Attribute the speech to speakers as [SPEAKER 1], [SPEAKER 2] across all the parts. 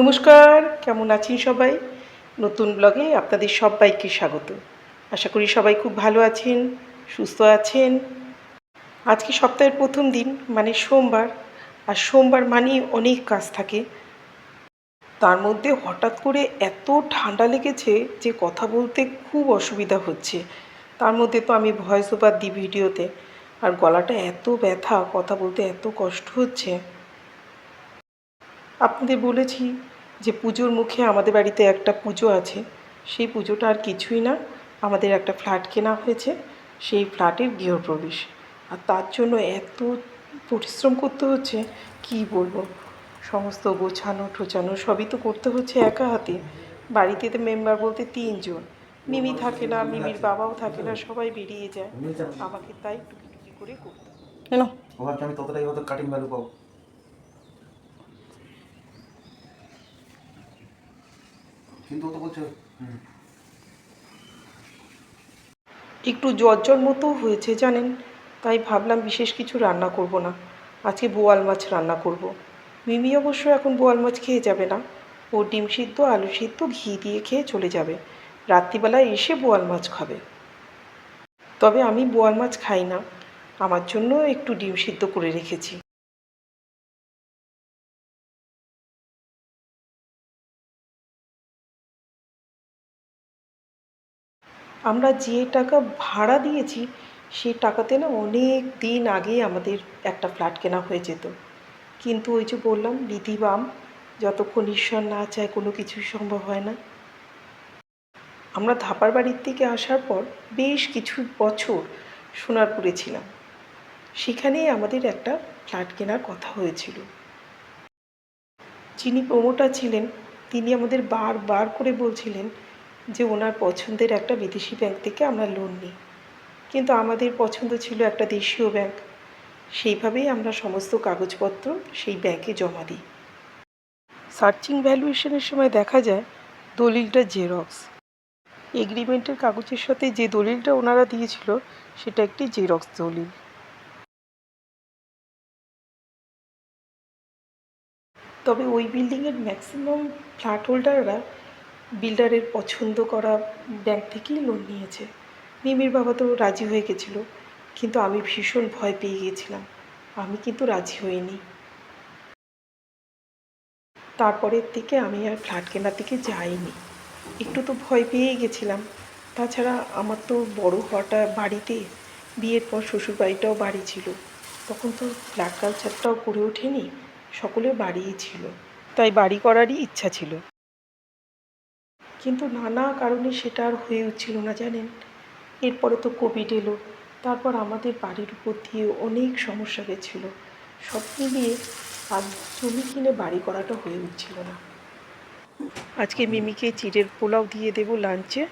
[SPEAKER 1] নমস্কার, কেমন আছেন সবাই? নতুন ব্লগে আপনাদের সবাইকে স্বাগত। আশা করি সবাই খুব ভালো আছেন, সুস্থ আছেন। আজকে সপ্তাহের প্রথম দিন মানে সোমবার, আর সোমবার মানেই অনেক কাজ থাকে। তার মধ্যে হঠাৎ করে এত ঠান্ডা লেগেছে যে কথা বলতে খুব অসুবিধা হচ্ছে। তার মধ্যে তো আমি ভয়েস ওভার দিই ভিডিওতে, আর গলাটা এত ব্যথা, কথা বলতে এত কষ্ট হচ্ছে। আপনাদের বলেছি যে পুজোর মুখে আমাদের বাড়িতে একটা পুজো আছে। সেই পুজোটা আর কিছুই না। আমাদের একটা ফ্ল্যাট কেনা হয়েছে। সেই ফ্ল্যাটের গৃহপ্রবেশ। আর তার জন্য এত পরিশ্রম করতে হচ্ছে কি বলব? সমস্ত গোছানো টোছানো সবই তো করতে হচ্ছে একা হাতে। বাড়িতে তো মেম্বার বলতে তিনজন। মিমি থাকে না মিমির বাবাও থাকে না সবাই বেরিয়ে যায়। আমাকে তাই টুকি টুকি করে করতে। কেন?
[SPEAKER 2] আমি ততটাই হয়তো কাটিং ভ্যালু পাবো। কিন্তু ও তো বলছে
[SPEAKER 1] একটু জ্বর জ্বর মতো হয়েছে জানেন, তাই ভাবলাম বিশেষ কিছু রান্না করব না। আজকে বোয়াল মাছ রান্না করব। মিমি অবশ্য এখন বোয়াল মাছ খেয়ে যাবে না। ও ডিম সিদ্ধ, আলু সিদ্ধ, ঘি দিয়ে খেয়ে চলে যাবে। রাত্রিবেলায় এসে বোয়াল মাছ খাবে। তবে আমি বোয়াল মাছ খাই না। আমার জন্য একটু ডিম সিদ্ধ করে রেখেছি। আমরা যে টাকা ভাড়া দিয়েছি সেই টাকাতে না অনেক দিন আগেই আমাদের একটা ফ্ল্যাট কেনা হয়ে যেত। কিন্তু ওই যে বললাম বাম যতক্ষণ ঈশ্বর না চায় কোনো কিছুই সম্ভব হয় না। আমরা ধাপার বাড়ির থেকে আসার পর বেশ কিছু বছর সোনারপুরে ছিলাম। সেখানেই আমাদের একটা ফ্ল্যাট কেনার কথা হয়েছিল। যিনি প্রমোটার ছিলেন, তিনি আমাদের বারবার করে বলছিলেন যে ওনার পছন্দের একটা বিদেশি ব্যাংক থেকে আমরা লোন নিই। কিন্তু আমাদের পছন্দ ছিল একটা দেশীয় ব্যাংক সেইভাবেই আমরা সমস্ত কাগজপত্র সেই ব্যাংকে জমা দিই। সার্চিং ভ্যালুয়েশনের সময় দেখা যায়, দলিলটা জেরক্স এগ্রিমেন্টের কাগজের সাথে যে দলিলটা ওনারা দিয়েছিল, সেটা একটি জেরক্স দলিল। তবে ওই বিল্ডিংয়ের ম্যাক্সিমাম ফ্ল্যাট হোল্ডাররা বিল্ডারের পছন্দ করা ব্যাংক থেকেই লোন নিয়েছে। মিমির বাবা তো রাজি হয়ে গেছিল, কিন্তু আমি ভীষণ ভয় পেয়ে গিয়েছিলাম। আমি কিন্তু রাজি হইনি। তারপরের থেকে আমি আর ফ্ল্যাট কেনার দিকে যাইনি। একটু তো ভয় পেয়েই গেছিলাম। তাছাড়া আমার তো বড় হওয়াটা বাড়িতে, বিয়ের পর শ্বশুর বাড়িটাও বাড়ি ছিল। তখন তো ফ্ল্যাট কালচারটাও করে ওঠেনি সকলে বাড়িই ছিল। তাই বাড়ি করারই ইচ্ছা ছিল। কিন্তু নানা কারণে সেটা আর হয়ে উঠছিল না, জানেন? এরপরে তো কোভিড এলো, তারপর আমাদের বাড়ির উপর দিয়ে অনেক সমস্যা গেছিল সব মিলিয়ে আর জমি কিনে বাড়ি করাটা হয়ে উঠছিল না। আজকে মিমিকে চিড়ের পোলাও দিয়ে দেব লাঞ্চে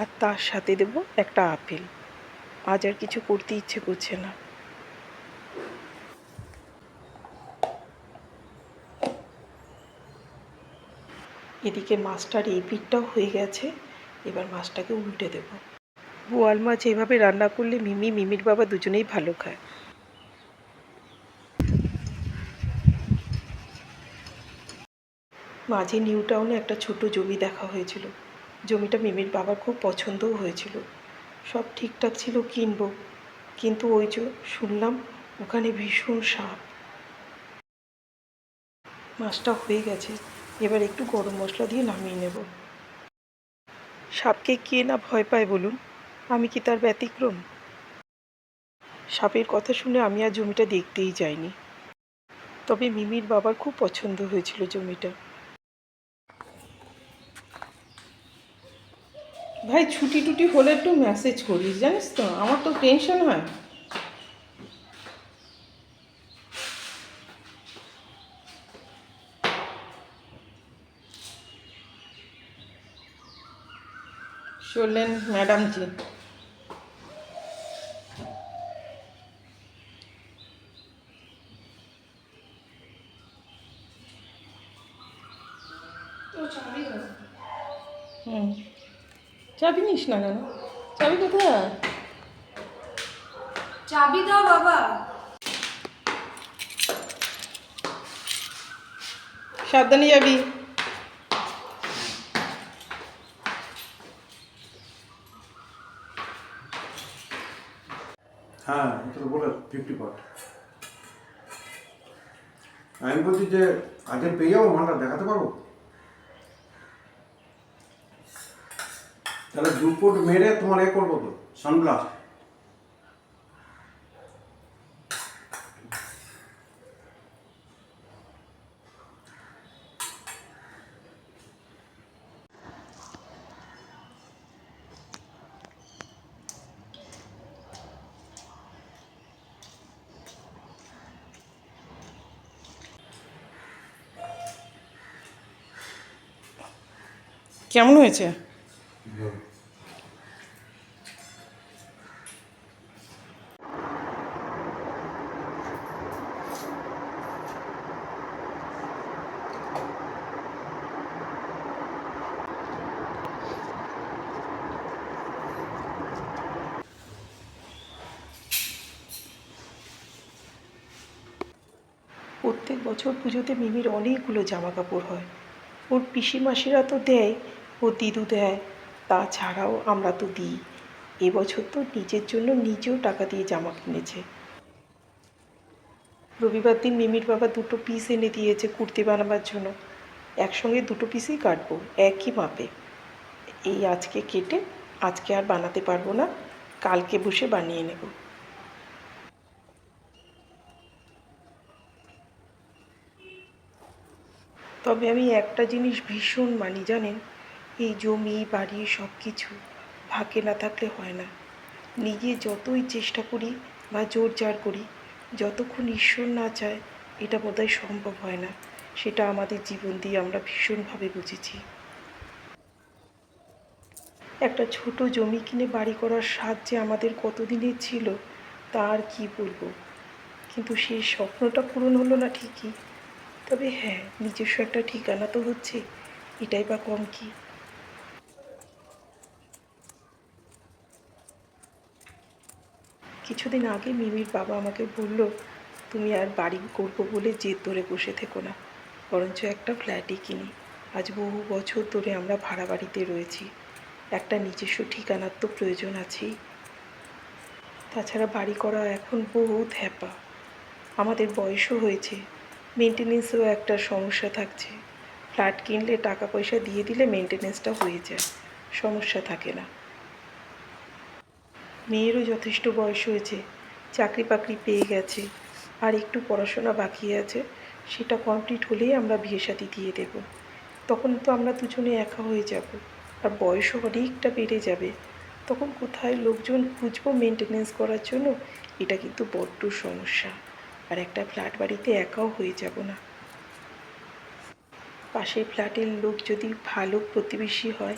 [SPEAKER 1] আর তার সাথে দেব একটা আপেল। আজ আর কিছু করতে ইচ্ছে করছে না। এদিকে মাছটার এই পিঠটাও হয়ে গেছে, এবার মাছটাকে উল্টে দেব। বোয়াল মাছ এইভাবে রান্না করলে মিমি, মিমির বাবা দুজনেই ভালো খায়। মাঝে নিউ টাউনে একটা ছোট জমি দেখা হয়েছিল। জমিটা মিমির বাবার খুব পছন্দও হয়েছিল। সব ঠিকঠাক ছিল কিনব, কিন্তু ওই যে শুনলাম ওখানে ভীষণ সাপ। মাছটা হয়ে গেছে। এবার একটু গরম মশলা দিয়ে নামিয়ে নেব। সাপকে কে না ভয় পায় বলুন? আমি কি তার ব্যতিক্রম? সাপের কথা শুনে আমি আর জমিটা দেখতেই যাইনি। তবে মিমির বাবার খুব পছন্দ হয়েছিল জমিটা। ভাই, ছুটি টুটি হলে একটু মেসেজ করিস, জানিস তো? আমার তো টেনশন হয়। চললেন ম্যাডামজি। হুম। চাবি নিস না কেন? চাবি কোথায়?
[SPEAKER 3] চাবি দাও বাবা।
[SPEAKER 1] সাবধানে যাবি।
[SPEAKER 3] আমি বলছি যে, আজকে পেয়ে যাব মালটা, দেখাতে পারব? তাহলে দু ফুট মেরে তোমার এ করব তো, সানগ্লাস।
[SPEAKER 1] কেমন হয়েছে? প্রত্যেক বছর পুজোতে মিমির অনেকগুলো জামা কাপড় হয়। ওর পিসি মাসিরা তো দেয় ওর দিদু দেয় তাছাড়াও আমরা তো দিই। এবছর তো নিজের জন্য নিজেও টাকা দিয়ে জামা কিনেছে। রবিবার দিন মিমির বাবা দুটো পিস এনে দিয়েছে কুর্তি বানাবার জন্য। একসঙ্গে দুটো পিসই কাটবো, একই মাপে। এই আজকে কেটে, আজকে আর বানাতে পারব না, কালকে বসে বানিয়ে নেব। তবে আমি একটা জিনিস ভীষণ মানি, জানেন? এই জমি, বাড়ি সব কিছু ভাগে না থাকলে হয় না। নিজে যতই চেষ্টা করি বা জোর জার করি, যতক্ষণ ঈশ্বর না চায়, এটা বোধহয় সম্ভব হয় না। সেটা আমাদের জীবন দিয়ে আমরা ভীষণভাবে বুঝেছি। একটা ছোট জমি কিনে বাড়ি করার স্বাদ যে আমাদের কতদিনের ছিল, তা আর কি বলব? কিন্তু সেই স্বপ্নটা পূরণ হলো না ঠিকই। তবে হ্যাঁ নিজস্ব একটা ঠিকানা তো হচ্ছে, এটাই বা কম কি? কিছুদিন আগে মিমির বাবা আমাকে বলল, তুমি আর বাড়ি করব বলে জেদ ধরে বসে থেকো না। বরঞ্চ একটা ফ্ল্যাটই কিনি। আজ বহু বছর ধরে আমরা ভাড়া বাড়িতে রয়েছি। একটা নিজস্ব ঠিকানার তো প্রয়োজন আছেই। তাছাড়া বাড়ি করা এখন বহুত হ্যাপা। আমাদের বয়সও হয়েছে। মেনটেনেন্সেও একটা সমস্যা থাকছে। ফ্ল্যাট কিনলে টাকা পয়সা দিয়ে দিলে মেনটেনেন্সটা হয়ে যায়। সমস্যা থাকে না। মেয়েরও যথেষ্ট বয়স হয়েছে চাকরি বাকরি পেয়ে গেছে, আর একটু পড়াশোনা বাকি আছে, সেটা কমপ্লিট হলেই আমরা বিয়ে শাদি দিয়ে দেব। তখন তো আমরা দুজনে একা হয়ে যাব, আর বয়সও অনেকটা বেড়ে যাবে। তখন কোথায় লোকজন খুঁজবো মেনটেনেন্স করার জন্য? এটা কিন্তু বড্ড সমস্যা, আর একটা ফ্ল্যাট বাড়িতে একাও হয়ে যাব না। পাশের ফ্ল্যাটের লোক যদি ভালো প্রতিবেশী হয়,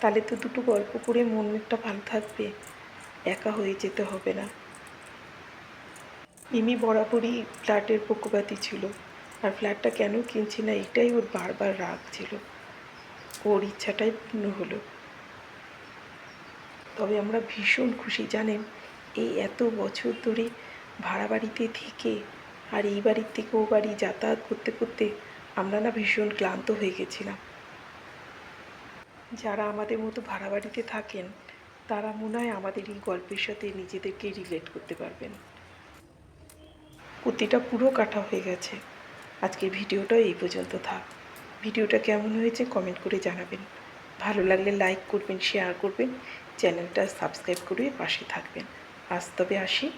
[SPEAKER 1] তাহলে তো দুটো গল্প করে মনটা ভালো থাকবে। একা হয়ে যেতে হবে না। মিমি বরাবরই ফ্ল্যাটের পক্ষপাতী ছিল আর ফ্ল্যাটটা কেন কিনছি না এটাই ওর বারবার রাগ ছিল। ওর ইচ্ছাটাই পূর্ণ হলো। তবে আমরা ভীষণ খুশি, জানেন? এই এত বছর ধরে ভাড়া বাড়িতে থেকে আর এই বাড়ির থেকে ও বাড়ি যাতায়াত করতে করতে আমরা না ভীষণ ক্লান্ত হয়ে গেছিলাম। যারা আমাদের মতো ভাড়া বাড়িতে থাকেন তারা মনে হয় আমাদের এই গল্পের সাথে নিজেদেরকে রিলেট করতে পারবেন। কুর্তিটা পুরো কাটা হয়ে গেছে। আজকের ভিডিওটা এই পর্যন্ত থাক। ভিডিওটা কেমন হয়েছে কমেন্ট করে জানাবেন। ভালো লাগলে লাইক করবেন শেয়ার করবেন, চ্যানেলটা সাবস্ক্রাইব করে পাশে থাকবেন। আজ তবে আসি।